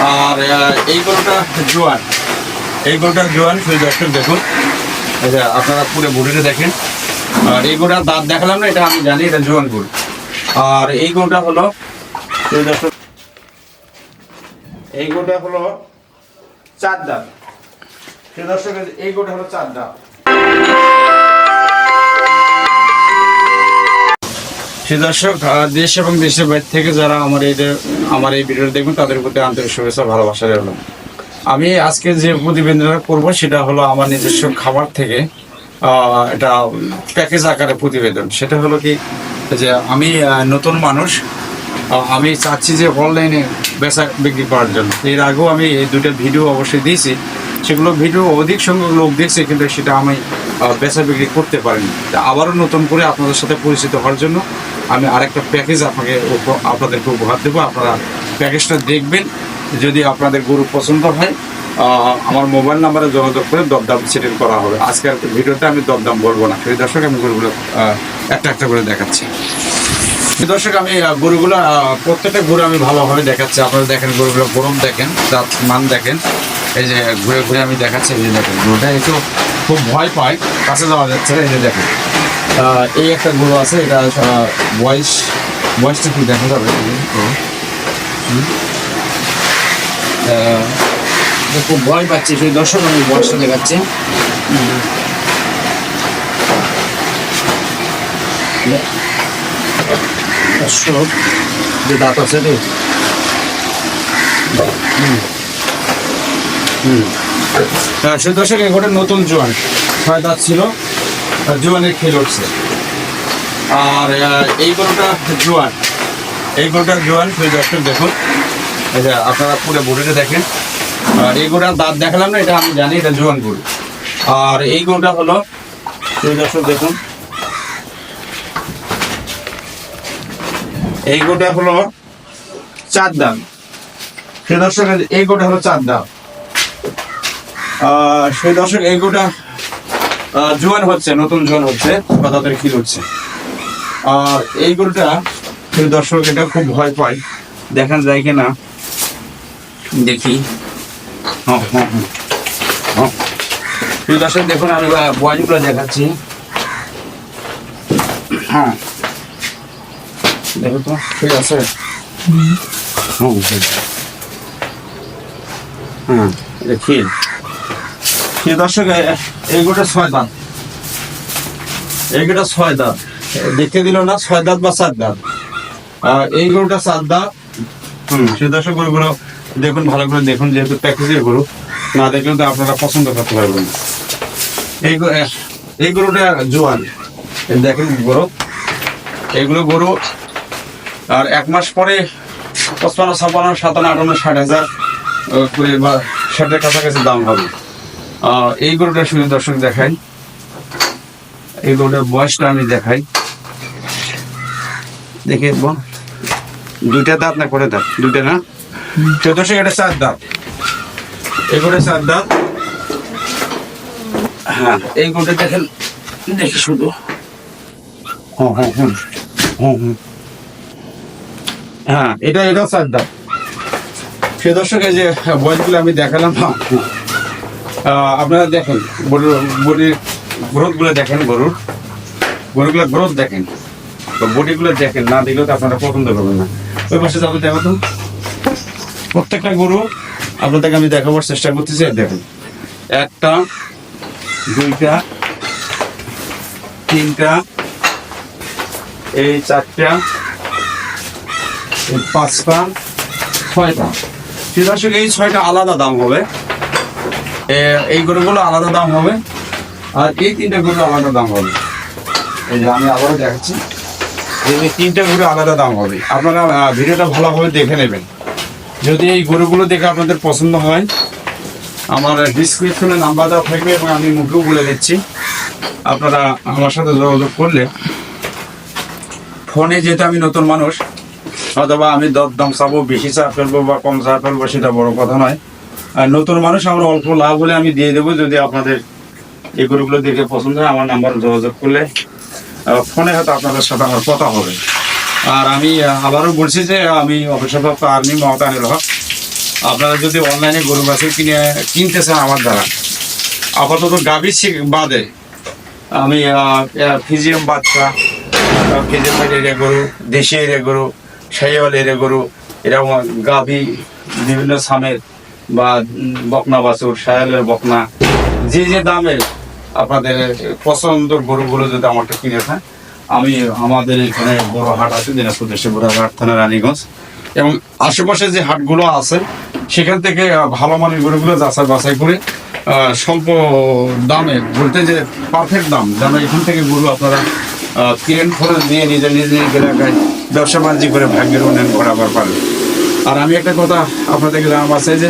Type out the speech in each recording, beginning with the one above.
আর এই গরুটা জোয়ান। এই গরুটা জোয়ান, সেই দর্শক দেখুন। যে আপনারা পুরো বডিটা দেখেন। আর এই গরুটার দাঁত দেখালাম না, এটা আমি জানি, এটা জোয়ান গরু। আর এই গরুটা হলো এই গরুটা হলো চার দাঁত। এই হলো চার দাঁত। সে দর্শক দেশ এবং দেশের বাইরে থেকে যারা আমার এই যে- আমার এই ভিডিও দেখবেন, তাদের প্রতি আন্তরিক শুভেচ্ছা, ভালোবাসা রইল। আমি আজকে যে প্রতিবেদনটা করব, সেটা হলো আমার নিজস্ব খাবার থেকে এটা প্যাকেজ আকারে প্রতিবেদন। সেটা হলো কি, যে আমি নতুন মানুষ আমি চাচ্ছি যে অনলাইনে বেচা বিক্রি করার জন্য। এর আগেও আমি এই দুটো ভিডিও অবশ্যই দিয়েছি। সেগুলো ভিডিও অধিক সংখ্যক লোক দেখছে, কিন্তু সেটা আমি বেচা বিক্রি করতে পারিনি। আবারও নতুন করে আপনাদের সাথে পরিচিত হওয়ার জন্য আমি আরেকটা প্যাকেজ আপনাকে আপনাদেরকে উপহার দেবো। আপনারা প্যাকেজটা দেখবেন। যদি আপনাদের গরু পছন্দ হয় আমার মোবাইল নাম্বারে যোগাযোগ করে দরদাম সেটেল করা হবে। আজকের ভিডিওতে আমি দরদাম বলব না। সেই দর্শক, আমি গরুগুলো একটা একটা করে দেখাচ্ছি। দর্শক, আমি গরুগুলো প্রত্যেকটা গরু আমি ভালোভাবে দেখাচ্ছি। আপনারা দেখেন গরুগুলো গরম দেখেন, জাত মান দেখেন। এই যে ঘুরে ঘুরে আমি দেখাচ্ছি, এই যে দেখেন গরুটা। একটু খুব ভয় পায়, কাছে যাওয়া যাচ্ছে এই যে দেখেন। এই একটা গরু আছে, এটা বয়স, বয়সটা কি দেখা যাবে। হুম। খুব ভয় পাচ্ছি, সেই দর্শক আমি বয়সটা দেখাচ্ছি হুম। যে দাঁত আছে রে সে দর্শক এগোটা নতুন জোয়ান ছয় দাঁত ছিল জোয়ানের খেল উঠছে আর এই গরুটা জোয়ান। এই গরুটা জোয়ান সেই দর্শক দেখুন। যে আপনারা পুরো বডিটা দেখেন। আর এই গরুটার দাঁত দেখালাম না এটা আমি জানি এটা জোয়ান গরু। আর এই গরুটা হলো সেই দর্শক দেখুন। এই গোটা হলো চার দাম সে দর্শক এই গোটা হলো চার দাম আহ, সেই দর্শক এই গোটা জোয়ান হচ্ছে নতুন জোয়ান হচ্ছে বা তাদের খিল হচ্ছে। আর এই গরুটা দর্শক এটা খুব ভয় পায়। দেখা যায় কিনা দেখি। হ্যাঁ হ্যাঁ হ্যাঁ হ্যাঁ। দর্শক দেখুন আমি বয়সগুলো দেখাচ্ছি। হ্যাঁ। দেখো তো ঠিক আছে? হুম। ঠিক আছে। ক্ষীর দর্শক, এ- এইগুলো ছয় দাঁত। এইগুলো ছয় দাঁত। দেখতে দিল না, ছয় দাঁত বা সাত দাঁত। আর এই গরুটা সাত দাঁত। হুম সে দর্শক, গরুগুলো দেখুন, ভালো করে দেখুন, যেহেতু প্যাকেজের গরু, না দেখলে তো আপনারা পছন্দ করতে পারবেন এই এই গরুটা জোয়ান। দেখেন গরু। এইগুলো গরু, আর এক মাস পরে পঁচপান্ন, ছাপ্পান্ন, সাতান্ন, আটান্ন, ষাট হাজার করে বা ষাটের কাছাকাছি দাম হবে। এই গরুটা শুধু দর্শক দেখাই। এই গরুটার বয়সটা আমি দেখাই। দেখে বোন দুইটা দাঁত না করে দাঁত? দুইটা না? তো দর্শক এটা চার দাঁত। এই গরুটা চার দাঁত। হ্যাঁ। এই গরুটা দেখেন দেখি শুধু। হ্যাঁ হ্যাঁ হ্যাঁ হ্যাঁ হ্যাঁ। হ্যাঁ এটা এটা সাদ্দা সে দর্শক যে বয়সগুলো আমি দেখালাম আহ, আপনারা দেখেন, গরুর বডির গ্রোথগুলো দেখেন, গরুর। গরুগুলো গ্রোথ দেখেন। তো বডিগুলো দেখেন, না দেখলেও তো আপনারা পছন্দ করবেন না। ওই পাশে যাব, দেখো তো। প্রত্যেকটা গরু আপনাদেরকে আমি দেখাবার চেষ্টা করতেছি দেখেন। একটা, দুইটা, তিনটা, এই চারটা, এই পাঁচটা, ছয়টা। ঠিক এই ছয়টা আলাদা দাম হবে। এই গরুগুলো আলাদা দাম হবে, আর এই তিনটা গরু আলাদা দাম হবে। এই যে আমি আবারও দেখাচ্ছি। এই তিনটা গরু আলাদা দাম হবে। আপনারা ভিডিওটা ভালোভাবে দেখে নেবেন। যদি এই গরুগুলো দেখে আপনাদের পছন্দ হয়, আমার ডিসক্রিপশনে নাম্বার দেওয়া থাকবে এবং আমি মুখেও বলে দিচ্ছি। আপনারা আমার সাথে যোগাযোগ করলে ফোনে যেহেতু আমি নতুন মানুষ, অথবা আমি দর দাম চাবো বেশি চা ফেলব বা কম চা ফেলব, সেটা বড় কথা নয়। নতুন মানুষ আমরা অল্প লাভ হলে আমি দিয়ে দেবো, যদি আপনাদের এই গরুগুলো দেখে পছন্দ হয়, আমার নাম্বার যোগাযোগ করলে ফোনে হয়তো আপনাদের সাথে আমার কথা হবে। আর আমি আবারও বলছি যে আমি অফিসারপ্রাপ্ত আর্মি মমতা আনিল হক। আপনারা যদি অনলাইনে গরু বাছুর কিনে, কিনতে চান আমার দ্বারা, আপাতত গাভী বাদে, আমি ফিজিয়াম বাচ্চা ফিজিয়াম এরিয়া গরু, দেশি এরিয়া গরু, শাহিওয়াল এরিয়া গরু এরকম গাভী বিভিন্ন সামের বা বকনা বাছুর, শায়ালের বকনা, যে যে দামের আপনাদের পছন্দের গরুগুলো যদি আমাকে কিনে থাকেন আমি আমাদের এখানে বড় হাট আছে, দিনাজপুর দেশে বড় হাট, থানা রানীগঞ্জ। এবং আশেপাশে যে হাটগুলো আছে, সেখান থেকে ভালো মানের গরুগুলো যাচাই বাছাই করে স্বল্প দামে বলতে যে পারফেক্ট দাম, যেন এখান থেকে গরু আপনারা কিনেন খরচ দিয়ে নিজের নিজের এলাকায় ব্যবসা বাণিজ্য করে ভাগ্যের উন্নয়ন করাবার পারবেন আর আমি একটা কথা আপনাদের গ্রাম আছে যে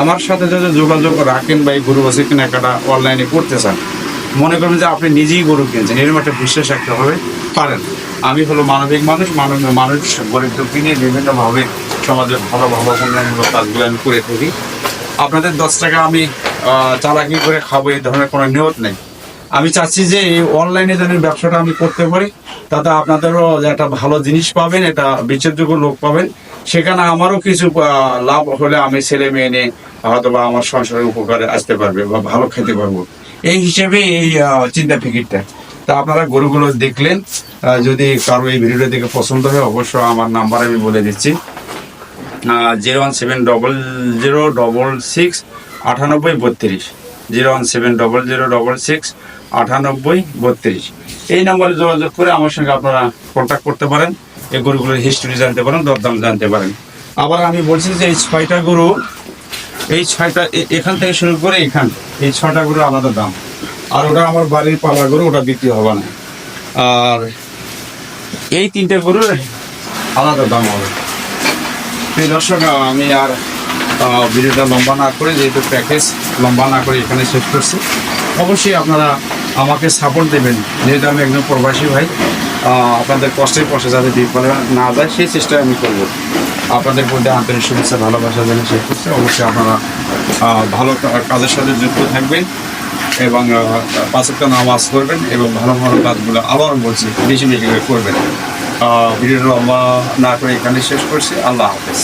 আমার সাথে যদি যোগাযোগ রাখেন বা এই গরু বাছুর কেনাকাটা অনলাইনে করতে চান, মনে করেন যে আপনি নিজেই গরু কিনছেন। এরকম একটা বিশ্বাস রাখতে হবে। পারেন। আমি হলো মানবিক মানুষ, মানব মানুষ গরিব দুঃখী নিয়ে বিভিন্নভাবে সমাজের ভালো ভালো উন্নয়নমূলক কাজগুলো আমি করে থাকি। আপনাদের দশ টাকা আমি চালাকি করে খাব, এই ধরনের কোনো নিয়ত নেই। আমি চাচ্ছি যে এই অনলাইনে যেন ব্যবসাটা আমি করতে পারি, তাতে আপনাদেরও একটা ভালো জিনিস পাবেন এটা বিচারযোগ্য লোক পাবেন। সেখানে আমারও কিছু লাভ হলে আমি ছেলে মেয়ে নিয়ে হয়তো বা আমার সংসারের উপকারে আসতে পারবে বা ভালো খেতে পারব। এই হিসেবে এই চিন্তা ফিকিরটা। তা আপনারা গরুগুলো দেখলেন যদি কারও এই ভিডিওটা দেখে পছন্দ হয় অবশ্যই আমার নাম্বার আমি বলে দিচ্ছি। Zero one seven double zero double six আটানব্বই বত্রিশ। Zero one seven double zero double six আটানব্বই বত্রিশ। এই নম্বরে যোগাযোগ করে আমার সঙ্গে আপনারা কন্ট্যাক্ট করতে পারেন। এই গরুগুলোর হিস্ট্রি জানতে পারেন, দরদাম জানতে পারেন। আবার আমি বলছি যে এই ছয়টা গরু, এই ছয়টা এখান থেকে শুরু করে এখান, এই ছয়টা গরু আলাদা দাম। আর ওটা আমার বাড়ির পালা গরু, ওটা বিক্রি হবে না। আর এই তিনটে গরুর আলাদা দাম হবে। প্রিয় দর্শক, আমি আর ভিডিওটা লম্বা না করে, যেহেতু প্যাকেজ লম্বা না করে এখানে শেষ করছি, অবশ্যই আপনারা আমাকে সাপোর্ট দেবেন। যেহেতু আমি একজন প্রবাসী ভাই আপনাদের কষ্টের পয়সা যাতে বিফলে না যায়, সেই চেষ্টাই আমি করব। আপনাদের মধ্যে আন্তরিক শুভেচ্ছা, ভালোবাসা যেন শেষ করছে। অবশ্যই আপনারা ভালো কাজের সাথে যুক্ত থাকবেন এবং পাঁচটা নামাজ করবেন এবং ভালো ভালো কাজগুলো আবার বলছি, বেশি বেশি করে করবেন। ভিডিও লম্বা না করে এখানে শেষ করছি। আল্লাহ হাফেজ।